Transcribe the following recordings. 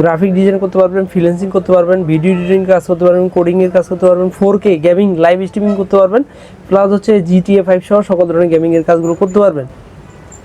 Graphic design করতে পারবেন freelancing করতে পারবেন ভিডিও এডিটিং কাজ করতে পারবেন কোডিং এর কাজ করতে পারবেন four K gaming live streaming করতে পারবেন প্লাস হচ্ছে জিটিএ ফাইভ সহ সকল ধরনের গেমিং এর কাজগুলো করতে পারবেন।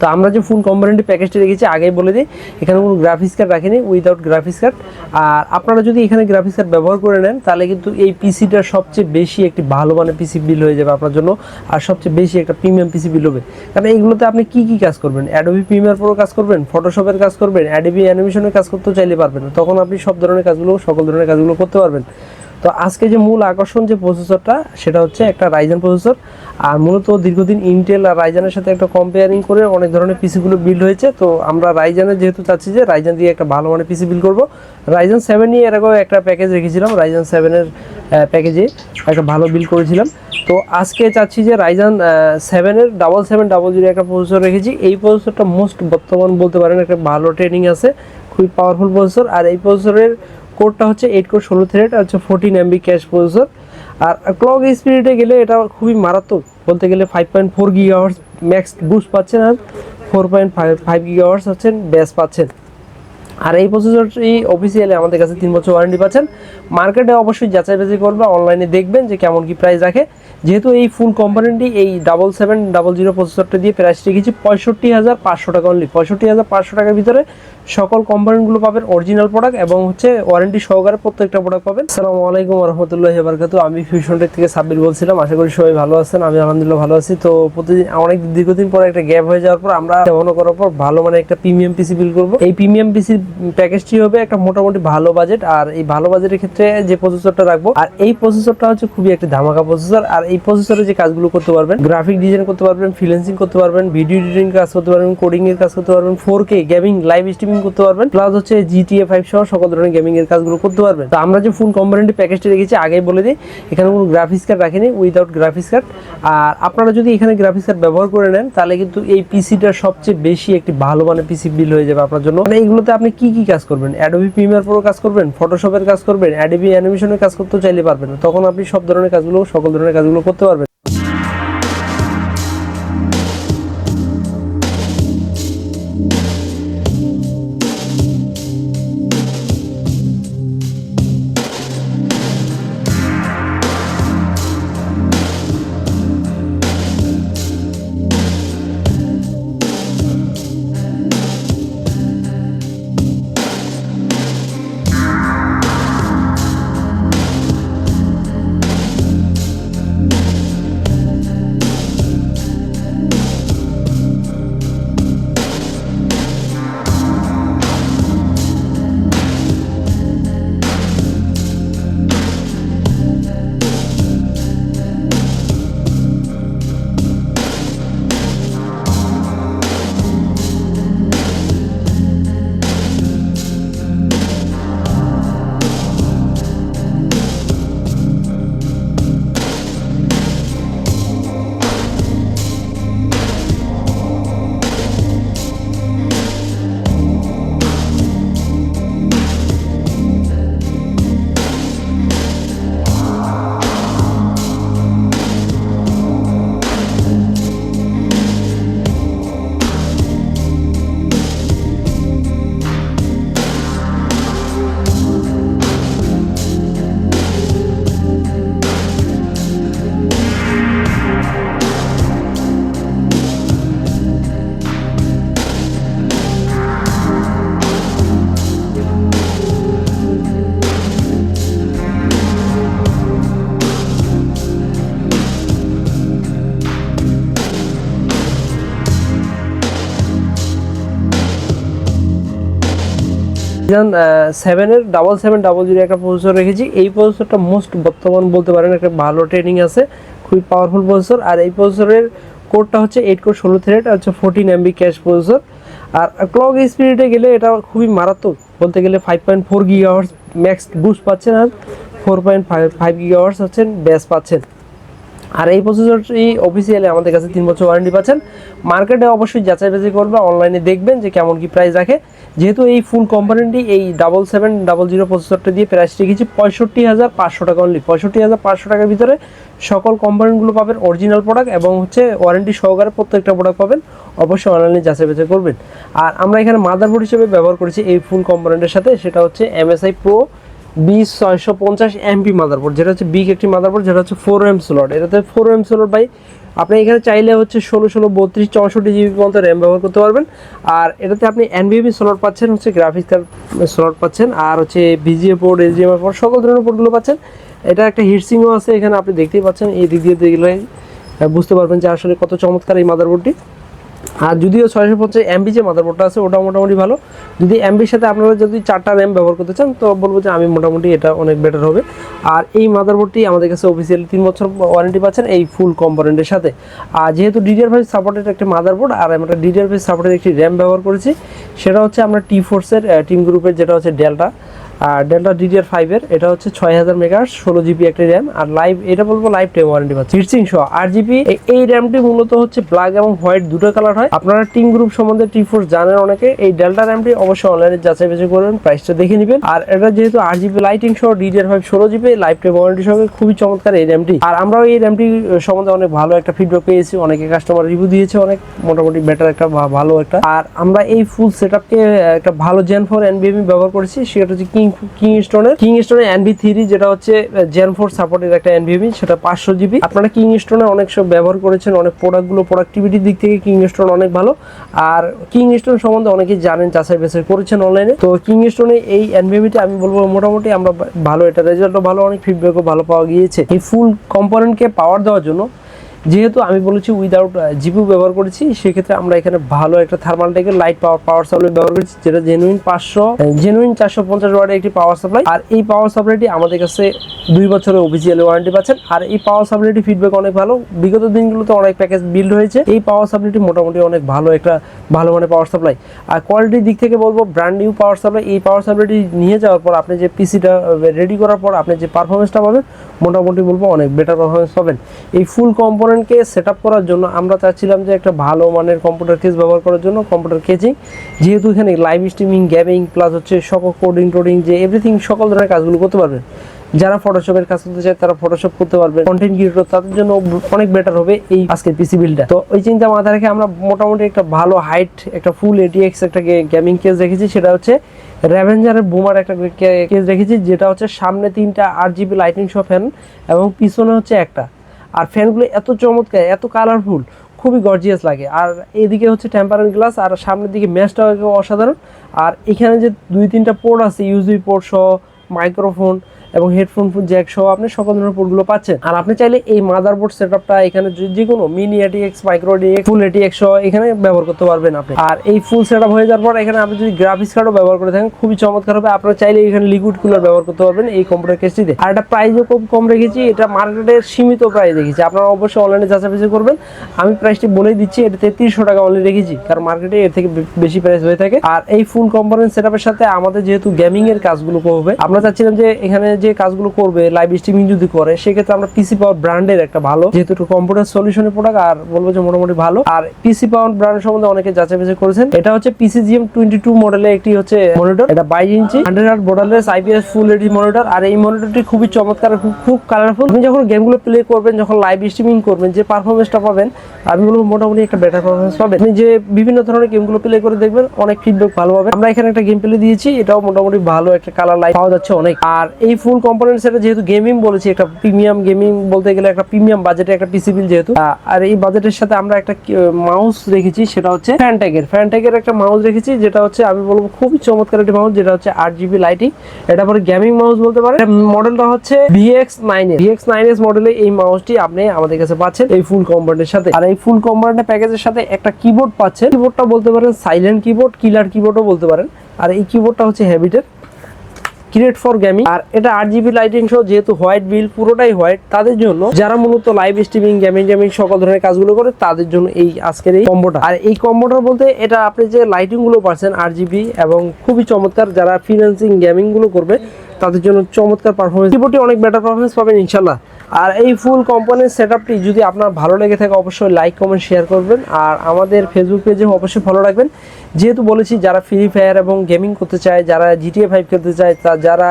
তো আমরা যে ফুল কম্পোনেন্টের প্যাকেজটা রেখেছি, আগেই বলে দিই, এখানে কোনো গ্রাফিক্স কার্ড রাখিনি উইদাউট গ্রাফিক্স কার্ড আর আপনারা যদি এখানে গ্রাফিক্স কার্ড ব্যবহার করে নেন, তাহলে কিন্তু এই পিসিটা সবচেয়ে বেশি একটি ভালো মানের পিসি বিল হয়ে যাবে আপনার জন্য, আর সবচেয়ে বেশি একটা প্রিমিয়াম পিসি বিল হবে। কারণ এইগুলোতে আপনি কি কি কাজ করবেন? অ্যাডোবি প্রিমিয়ার প্রো কাজ করবেন ফটোশপের কাজ করবেন অ্যাডোবি অ্যানিমেশনের কাজ করতেও চাইলে পারবেন তখন আপনি সব ধরনের কাজগুলো, সকল ধরনের কাজগুলো করতে পারবেন। তো আজকে যে মূল আকর্ষণ যে প্রসেসরটা সেটা হচ্ছে একটা রাইজেন প্রসেসর আর মূলত দীর্ঘদিন ইন্টেল আর রাইজানের সাথে একটা কম্পেয়ারিং করে অনেক ধরনের পিসিগুলো বিল্ড হয়েছে। তো আমরা রাইজানের যেহেতু চাচ্ছি যে রাইজান দিয়ে একটা ভালো মানের পিসি বিল্ড করব। রাইজান সেভেন নিয়ে এর আগেও একটা প্যাকেজ রেখেছিলাম রাইজান সেভেনের প্যাকেজে একটা ভালো বিল করেছিলাম। তো আজকে চাচ্ছি যে রাইজান সেভেনের ডাবল সেভেন ডাবল জিরো একটা প্রসেসর রেখেছি। এই প্রসেসরটা মোস্ট বর্তমান বলতে পারেন একটা ভালো ট্রেনিং আছে, খুবই পাওয়ারফুল প্রসেসর আর এই প্রসেসরের কোডটা হচ্ছে এইট কোড ষোলো থ্রেড আর হচ্ছে ফোরটিন এমবি ক্যাশ প্রসেসর আর ক্লক স্পিডে গেলে এটা খুবই মারাত্মক। বলতে গেলে five point four gigahertz max boost পাচ্ছেন আর four point five five gigahertz হচ্ছেন ব্যাস পাচ্ছেন। আর এই প্রসেসরটি অফিসিয়ালি আমাদের কাছে তিন বছর ওয়ারেন্টি পাচ্ছেন। মার্কেটে অবশ্যই যাচাই বাছাই করবে অনলাইনে দেখবেন যে কেমন কি প্রাইস রাখে। যেহেতু এই ফুল কোম্পানিটি এই ডাবল সেভেন ডাবল জিরো প্রসেসরটা দিয়ে প্রাইস রেখেছি পঁয়ষট্টি হাজার পাঁচশো টাকা অনলি পঁয়ষট্টি হাজার পাঁচশো টাকার ভিতরে সকল কোম্পানিগুলো পাবেন অরিজিনাল প্রোডাক্ট এবং হচ্ছে ওয়ারেন্টি সহকারে প্রত্যেকটা প্রোডাক্ট পাবেন। আসসালামু আলাইকুম রহমতুল্লাহ বারকাতু আমি ফিউশন টেক থেকে সাব্বির বলছিলাম। আশা করি সবাই ভালো আছেন। আমি আলহামদুলিল্লাহ ভালো আছি। তো প্রতিদিন অনেক দীর্ঘদিন পরে একটা গ্যাপ হয়ে যাওয়ার পর আমরা মনে করার পর ভালো মানে একটা প্রিমিয়াম পিসি বিল করব। এই প্রিমিয়াম পিসি প্যাকেজটি হবে একটা মোটামুটি ভালো বাজেট আর এই ভালো বাজেটের ক্ষেত্রে যে প্রসেসরটা রাখব, আর এই প্রসেসরটা হচ্ছে খুবই একটা ধামাকা প্রসেসর আর এই প্রসেসরে যে কাজগুলো করতে পারবেন গ্রাফিক ডিজাইন করতে পারবেন ফ্রিল্যান্সিং করতে পারবেন ভিডিও এডিটিং কাজ করতে পারবেন কোডিং এর কাজ করতে পারবেন four K gaming live streaming করতে পারবেন প্লাস হচ্ছে জিটিএ ফাইভ সহ সকল ধরনের গেমিং এর কাজগুলো করতে পারবেন। তো আমরা যে ফুল কম্পোনেন্টের প্যাকেজটা রেখেছি আগে বলে দিই, এখানে কোনো গ্রাফিক্স কার্ড রাখিনি উইদাউট গ্রাফিক্স কার্ড আর আপনারা যদি এখানে গ্রাফিক্স কার্ড ব্যবহার করে নেন, তাহলে কিন্তু এই পিসিটা সবচেয়ে বেশি একটি ভালো মানের পিসি বিল হয়ে যাবে আপনার জন্য। মানে এইগুলোতে আপনি কি কি কাজ করবেন? অ্যাডোবি প্রিমিয়ার প্রো কাজ করবেন ফটোশপের কাজ করবেন অ্যাডোবি অ্যানিমেশনের কাজ করতে চাইলে পারবেন তখন আপনি সব ধরনের কাজগুলো, সকল ধরনের কাজগুলো করতে পারবেন সেভেনের ডাবল সেভেন ডাবল জিরো একটা প্রসেসর রেখেছি। এই প্রসেসরটা মোস্ট বর্তমান বলতে পারেন একটা ভালো ট্রেনিং আছে, খুবই পাওয়ারফুল প্রসেসর আর এই প্রসেসরের কোডটা হচ্ছে এইট কোড ষোলো থ্রেড আর হচ্ছে ফোরটিন এমবি ক্যাশ প্রসেসর আর ক্লক স্পিডে গেলে এটা খুবই মারাত্মক। বলতে গেলে five point four gigahertz max boost পাচ্ছেন আর four point five five gigahertz হচ্ছেন ব্যাস পাচ্ছেন। আর এই প্রসেসরটি অফিসিয়ালি আমাদের কাছে তিন বছর ওয়ারেন্টি পাচ্ছেন। মার্কেটে অবশ্যই যাচাই বাছাই করবে অনলাইনে দেখবেন যে কেমন কি প্রাইস রাখে। যেহেতু এই ফুল কম্পোনেন্টটি এই ডাবল সেভেন ডাবল জিরো প্রসেসরটা দিয়ে প্রাইস রেখেছি পঁয়ষট্টি হাজার পাঁচশো টাকা অনলি পঁয়ষট্টি হাজার পাঁচশো টাকার ভিতরে সকল কম্পোনেন্টগুলো পাবেন অরিজিনাল প্রোডাক্ট এবং হচ্ছে ওয়ারেন্টি সহকারে প্রত্যেকটা প্রোডাক্ট পাবেন। অবশ্যই অনলাইনে যাচাই বাছাই করবেন। আর আমরা এখানে মাদারবোর্ড হিসেবে ব্যবহার করেছি এই ফুল কম্পোনেন্টের সাথে, সেটা হচ্ছে এমএসআই প্রো বিশ ছয়শো পঞ্চাশ এমপি মাদারবোর্ড যেটা হচ্ছে বিগ একটি মাদারবোর্ড যেটা হচ্ছে ফোর এম স্লট এটাতে ফোর এম স্লট বাই আপনি এখানে চাইলে হচ্ছে ষোলো ষোলো, বত্রিশ, চৌষট্টি জিবি পর্যন্ত র্যাম ব্যবহার করতে পারবেন। আর এটাতে আপনি এনবিএমি স্লট পাচ্ছেন, হচ্ছে গ্রাফিক্স কার্ড স্লট পাচ্ছেন, আর হচ্ছে ভিজিএ পোর্ট এইচডিএমআই পোর্ট সকল ধরনের পোর্টগুলো পাচ্ছেন। এটা একটা হিটসিংও আছে, এখানে আপনি দেখতেই পাচ্ছেন, এই দিক দিয়ে দেখলে বুঝতে পারবেন যে আসলে কত চমৎকার এই মাদারবোর্ডটি আর যদিও ছয়শো পঞ্চাশ এমবি যে মাদারবোর্ডটা আছে ওটা মোটামুটি ভালো। যদি এমবির সাথে আপনারা যদি চারটা র্যাম ব্যবহার করতে চান, তো বলব যে আমি মোটামুটি এটা অনেক বেটার হবে। আর এই মাদারবোর্ডটি আমাদের কাছে অফিসিয়ালি তিন বছর ওয়ারেন্টি পাচ্ছেন এই ফুল কম্পোনেন্টের সাথে। আর যেহেতু ডিডিআর ফাইভ সাপোর্টেড একটি মাদারবোর্ড আর আমরা ডিডিআর ফাইভ সাপোর্টেড একটি র্যাম ব্যবহার করেছি, সেটা হচ্ছে আমরা টি ফোর্সের টিম গ্রুপের যেটা হচ্ছে ডেল্টা আর ডেল্টা ডিডিআর ফাইভের এটা হচ্ছে ছয় হাজার মেগার ষোলো জিবি একটা র্যাম আর লাইভ এটা বলব লাইভ টাইম ওয়ারেন্টি পাচ্ছে হিটসিং সহ আট জিবি এই র্যামটি মূলত হচ্ছে ব্ল্যাক এবং হোয়াইট দুটো কালার হয়। আপনারা টিম গ্রুপ সম্বন্ধে টি ফোর্স জানেন অনেকে, এই ডেল্টা র্যামটি অবশ্যই অনলাইনে যাচাই বাছাই করবেন প্রাইসটা দেখে নেবেন। আর এটা যেহেতু আট জিবি লাইটিং সহ ডিডিআর ফাইভ ষোলো জিবি লাইভ টাইম ওয়ারেন্টি সঙ্গে খুবই চমৎকার এই র্যামটি আর আমরাও এই র্যামটি সম্বন্ধে অনেক ভালো একটা ফিডব্যাক পেয়েছি, অনেকে কাস্টমার রিভিউ দিয়েছে, অনেক মোটামুটি বেটার একটা ভালো একটা। আর আমরা এই ফুল সেট একটা ভালো জেন ফোর এনবিএমি ব্যবহার করেছি, সেটা হচ্ছে কিং কিং স্টোনের কিং স্টোনের এনবি থ্রি যেটা হচ্ছে জেন ফোর সাপোর্টের একটা এনবিএমি সেটা পাঁচশো জিবি আপনারা কিং স্টোনের অনেক সব ব্যবহার করেছেন, অনেক প্রোডাক্টগুলো প্রোডাক্টিভিটির দিক থেকে কিং স্টোন অনেক ভালো। আর কিং স্টোন সম্বন্ধে অনেকেই জানেন, যাচাই বাছাই করেছেন অনলাইনে তো কিং স্টোনে এই এনভিভিটি আমি বলব মোটামুটি আমরা ভালো, এটা রেজাল্টও ভালো, অনেক ফিডব্যাকও ভালো পাওয়া গিয়েছে। এই ফুল কম্পোনেন্টকে পাওয়ার দেওয়ার জন্য যেহেতু আমি বলেছি উইদাউট জিপু ব্যবহার করেছি, সেক্ষেত্রে আমরা এখানে ভালো একটা থার্মাল টেকের লাইট পাওয়ার পাওয়ার সাপ্লাই ব্যবহার করেছি, যেটা জেনুইন পাঁচশো জেনুইন চারশো পঞ্চাশ ওয়ার্ডের একটি পাওয়ার সাপ্লাই আর এই পাওয়ার সাপ্লাইটি আমাদের কাছে দুই বছরের অফিসিয়াল ওয়ারেন্টি পাচ্ছেন। আর এই পাওয়ার সাপ্লাইটি ফিডব্যাক অনেক ভালো। বিগত দিনগুলোতে অনেক প্যাকেজ বিল্ড হয়েছে। এই পাওয়ার সাপ্লাইটি মোটামুটি অনেক ভালো একটা, ভালো মানের পাওয়ার সাপ্লাই আর কোয়ালিটির দিক থেকে বলব ব্র্যান্ড নিউ পাওয়ার সাপ্লাই এই পাওয়ার সাপ্লাইটি নিয়ে যাওয়ার পর আপনি যে পিসিটা রেডি করার পর আপনি যে পারফরমেন্সটা পাবেন, মোটামুটি বলব অনেক বেটার পারফরমেন্স পাবেন। এই ফুল কম্পোনেন্টকে সেট করার জন্য আমরা চাচ্ছিলাম যে একটা ভালো মানের কম্পিউটার কেস ব্যবহার করার জন্য কম্পিউটার কেজিং যেহেতু এখানে লাইভ স্ট্রিমিং গেমিং প্লাস হচ্ছে সকল কোডিং টোডিং যে এভরিথিং সকল ধরনের কাজগুলো করতে পারবেন যারা ফটোশপের কাজ করতে চায় তারা ফটোশপ করতে পারবে। কন্টেন্ট ক্রিয়েটর তাদের জন্য অনেক বেটার হবে এই আজকের পিসি বিলটা তো ওই চিন্তা মাথায় রেখে আমরা মোটামুটি একটা ভালো হাইট একটা ফুল এটিএক্স একটা গেমিং কেস রেখেছি সেটা হচ্ছে র্যাভেঞ্জারের বুমার একটা কেস রেখেছি যেটা হচ্ছে সামনে তিনটা আট জিবি লাইটিং শো ফ্যান এবং পিছনে হচ্ছে একটা। আর ফ্যানগুলো এত চমৎকার, এত কালারফুল খুবই গর্জিয়াস লাগে। আর এদিকে হচ্ছে টেম্পারেন্ট গ্লাস আর সামনের দিকে ম্যাচটাও অসাধারণ। আর এখানে যে দুই তিনটা পোর্ট আছে ইউজবি পোর্ট সহ মাইক্রোফোন এবং হেডফোন জ্যাক সহ আপনি সকল ধরনের পোর্টগুলো পাচ্ছেন। আর আপনি চাইলে এই মাদারবোর্ড সেটআপটা এখানে যে কোনো mini ATX micro ATX full ATX সহ এখানে ব্যবহার করতে পারবেন আপনি। আর এই ফুল সেটআপ হয়ে যাওয়ার পর এখানে আপনি যদি গ্রাফিক্স কার্ডও ব্যবহার করে থাকেন, খুবই চমৎকার হবে। আপনারা চাইলে এখানে লিকুইড কুলার ব্যবহার করতে পারবেন এই কম্পিউটার কেসটিতে আর এটা প্রাইসও খুব কম রেখেছি, এটা মার্কেটের সীমিত প্রাইস রেখেছি। আপনারা অবশ্যই অনলাইনে যাচাই করবেন। আমি প্রাইসটি বলেই দিচ্ছি, এটা তেত্রিশশো টাকা অনলি রেখেছি, কারণ মার্কেটে এর থেকে বেশি প্রাইস হয়ে থাকে। আর এই ফুল কম্পোনেন্ট সেটআপের সাথে আমাদের যেহেতু গেমিং এর কাজগুলো করবে আমরা চাচ্ছিলাম যে এখানে যে কাজগুলো করবে লাইভ স্ট্রিমিং যদি করে, সেক্ষেত্রে আমরা পিসি পাওয়ার ব্র্যান্ডের একটা ভালো, যেহেতু একটু কম্পিউটার সলিউশনের প্রোডাক্ট আর বলব যে মোটামুটি ভালো। আর পিসি পাওয়ার ব্র্যান্ড সম্বন্ধে অনেকে যাচাই বাছাই করেছেন। এটা হচ্ছে পিসিজিএম টোয়েন্টি টু মডেলের একটি হচ্ছে মনিটর এটা বাইশ inch hundred hertz borderless IPS full HD monitor আর এই মনিটরটি খুবই চমৎকার, খুব কালারফুল আপনি যখন গেমগুলো প্লে করবেন, যখন লাইভ স্ট্রিমিং করবেন, যে পারফরমেন্সটা পাবেন, আমি বলব মোটামুটি একটা বেটার পারফরমেন্স পাবেন। আপনি যে বিভিন্ন ধরনের গেমগুলো প্লে করে দেখবেন, অনেক ফিডব্যাক ভালো পাবেন। আমরা এখানে একটা গেম প্লে দিয়েছি, এটাও মোটামুটি ভালো একটা কালার লাইট পাওয়া যাচ্ছে। অনেক। আর এই ফুল কম্পোনেন্ট সেটা যেহেতু গেমিং বলেছি, একটা প্রিমিয়াম গেমিং বলতে গেলে একটা প্রিমিয়াম বাজেটে একটা পিসি বিল যেহেতু আর এই বাজেটের সাথে আমরা একটা মাউস রেখেছি, সেটা হচ্ছে ফ্যানট্যাগের ফ্যানট্যাগের একটা মাউস রেখেছি, যেটা হচ্ছে আমি বলব খুবই চমৎকার একটি মাউস যেটা হচ্ছে আট জিবি লাইটিং এটা পরে গেমিং মাউস বলতে পারেন। মডেলটা হচ্ছে VX nine S VX nine S মডেলে এই মাউসটি আপনি আমাদের কাছে পাচ্ছেন এই ফুল কম্পোনেন্টের সাথে। আর এই ফুল কম্পোনেন্টের প্যাকেজের সাথে একটা কিবোর্ড পাচ্ছেন। কিবোর্ডটা বলতে পারেন সাইলেন্ট কিবোর্ড কিলার কিবোর্ডও বলতে পারেন। আর এই কিবোর্ডটা হচ্ছে হ্যাবিটের ক্রিয়েট ফর গেমিং আর এটা আট জিবি লাইটিং সহ যেহেতু হোয়াইট বিল পুরোটাই হোয়াইট তাদের জন্য যারা মূলত লাইভ স্ট্রিমিং গেমিং গেমিং সকল ধরনের কাজগুলো করে, তাদের জন্য এই আজকের এই কম্বোটা আর এই কম্বোটা বলতে এটা আপনি যে লাইটিংগুলো পাচ্ছেন আট জিবি এবং খুবই চমৎকার যারা ফিনান্সিং গেমিংগুলো করবে, তাদের জন্য চমৎকার পারফরমেন্স কিবোর্ডটি অনেক বেটার পারফরমেন্স পাবেন ইনশাল্লাহ আর এই ফুল কোম্পানির সেট আপটি যদি আপনার ভালো লেগে থাকে, অবশ্যই লাইক কমেন্ট শেয়ার করবেন। আর আমাদের ফেসবুক পেজে অবশ্যই ফলো রাখবেন। যেহেতু বলেছি যারা ফ্রি ফায়ার এবং গেমিং করতে চায়, যারা জিটিএ ফাইভ খেলতে চায়, তা যারা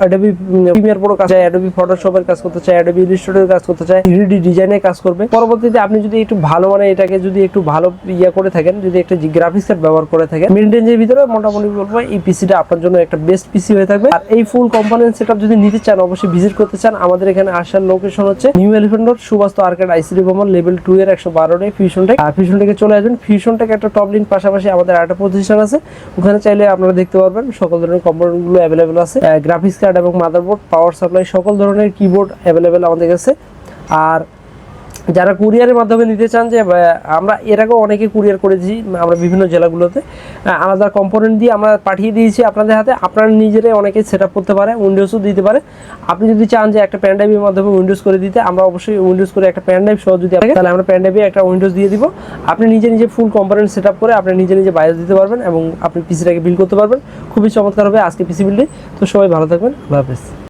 অ্যাডোবি প্রিমিয়ার প্রো কাজ চায় অ্যাডোবি ফটোশপের কাজ করতে চায় অ্যাডোবি ইলিস্ট্রেটরের কাজ করতে চায় থ্রি ডিজাইনের কাজ করবে। পরবর্তীতে আপনি যদি একটু ভালো মানে এটাকে যদি একটু ভালো ইয়ে করে থাকেন, যদি একটা গ্রাফিক্স কার্ড ব্যবহার করে থাকেন মিড রেঞ্জের ভিতরে মোটামুটি বলব এই পিসিটা আপনার জন্য একটা বেস্ট পিসি হয়ে থাকবে। আর এই ফুল কম্পোনেন্ট সেটআপ যদি নিতে চান, অবশ্যই ভিজিট করতে চান। আমাদের এখানে আসার লোকেশন হচ্ছে new elephant road Subastu arcade ICD Bhaban level two এর একশো বারো ফিউশন টেক আর ফিউশন টেকে চলে আসবেন। ফিউশন টেক একটা টপ লিঙ্ক পাশাপাশি আমাদের আরেকটা প্রতিষ্ঠান আছে। ওখানে চাইলে আপনারা দেখতে পারবেন সকল ধরনের কম্পোনেন্টগুলো অ্যাভেলেবেল আছে গ্রাফিক্স কার্ড এবং মাদারবোর্ড পাওয়ার সাপ্লাই সকল ধরনের কিবোর্ড অ্যাভেলেবেল আমাদের কাছে। আর যারা কুরিয়ারের মাধ্যমে নিতে চান যে আমরা এর আগেও অনেকে কুরিয়ার করেছি, আমরা বিভিন্ন জেলাগুলোতে। আলাদা কম্পোনেন্ট দিয়ে আমরা পাঠিয়ে দিয়েছি আপনাদের হাতে। আপনারা নিজেরাই অনেকে সেট আপ করতে পারে উইন্ডোজও দিতে পারে। আপনি যদি চান যে একটা প্যান ড্রাইভের মাধ্যমে উইন্ডোজ করে দিতে, আমরা অবশ্যই উইন্ডোজ করে একটা প্যান ড্রাইভ সহ যদি থাকে, তাহলে আমরা প্যান ড্রাইভে একটা উইন্ডোজ দিয়ে দিব। আপনি নিজে নিজে ফুল কম্পোনেন্ট সেট আপ করে আপনি নিজে নিজে বাইরে দিতে পারবেন এবং আপনি পিসিটাকে বিল করতে পারবেন। খুবই চমৎকার হবে আজকে পিসি বিলটি তো সবাই ভালো থাকবেন, আল্লাহ হাফেজ।